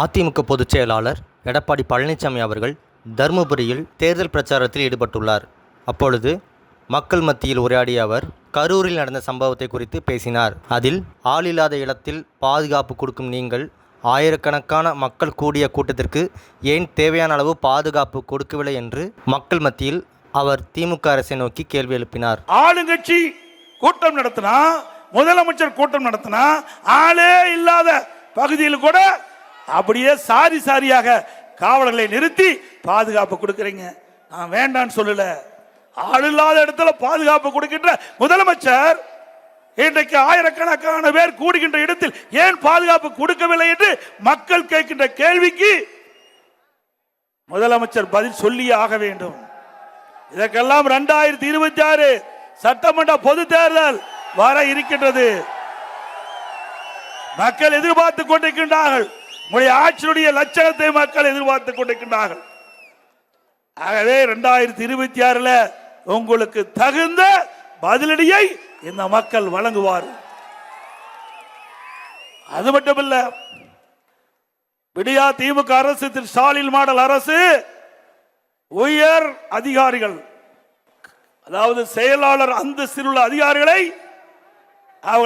அதிமுக பொதுச் செயலாளர் எடப்பாடி பழனிசாமி அவர்கள் தருமபுரியில் தேர்தல் பிரச்சாரத்தில் ஈடுபட்டுள்ளார். அப்பொழுது மக்கள் மத்தியில் உரையாடிய அவர் கரூரில் நடந்த சம்பவத்தை குறித்து பேசினார். அதில் ஆளில்லாத இடத்தில் பாதுகாப்பு கொடுக்கும் நீங்கள் ஆயிரக்கணக்கான மக்கள் கூடிய கூட்டத்திற்கு ஏன் தேவையான அளவு பாதுகாப்பு கொடுக்கவில்லை என்று மக்கள் மத்தியில் அவர் திமுக அரசை நோக்கி கேள்வி எழுப்பினார். ஆளுங்கட்சி கூட்டம் நடத்தினா முதலமைச்சர் கூட்டம் நடத்தினா ஆளே இல்லாத பகுதியில் கூட அப்படியே சாரி சாரியாக காவலர்களை நிறுத்தி பாதுகாப்பு கொடுக்கறீங்க. நான் வேண்டான்னு சொல்லல. ஆள் இல்லாத இடத்துல பாதுகாப்பு கொடுக்கின்ற முதலமைச்சர் இன்றைக்கு ஆயிரக்கணக்கான பேர் கூடுகின்ற இடத்தில் ஏன் பாதுகாப்பு கொடுக்கவில்லை என்று மக்கள் கேட்கின்ற கேள்விக்கு முதலமைச்சர் பதில் சொல்லியே ஆக வேண்டும். இதற்கெல்லாம் இரண்டாயிரத்தி இருபத்தி ஆறு சட்டமன்ற பொது தேர்தல் வர இருக்கின்றது. மக்கள் எதிர்பார்த்து கொண்டிருக்கின்றார்கள். உங்களுடைய ஆட்சியுடைய லட்சணத்தை மக்கள் எதிர்பார்த்து கொண்டிருக்கின்றார்கள். ஆகவே இரண்டாயிரத்தி இருபத்தி ஆறுல உங்களுக்கு தகுந்த பதிலடியை இந்த மக்கள் வழங்குவார் அது மட்டுமல்ல விடியா திமுக அரசு திரு ஸ்டாலின் மாடல் அரசு உயர் அதிகாரிகள் அதாவது செயலாளர் அந்தஸ்தில் உள்ள அதிகாரிகளை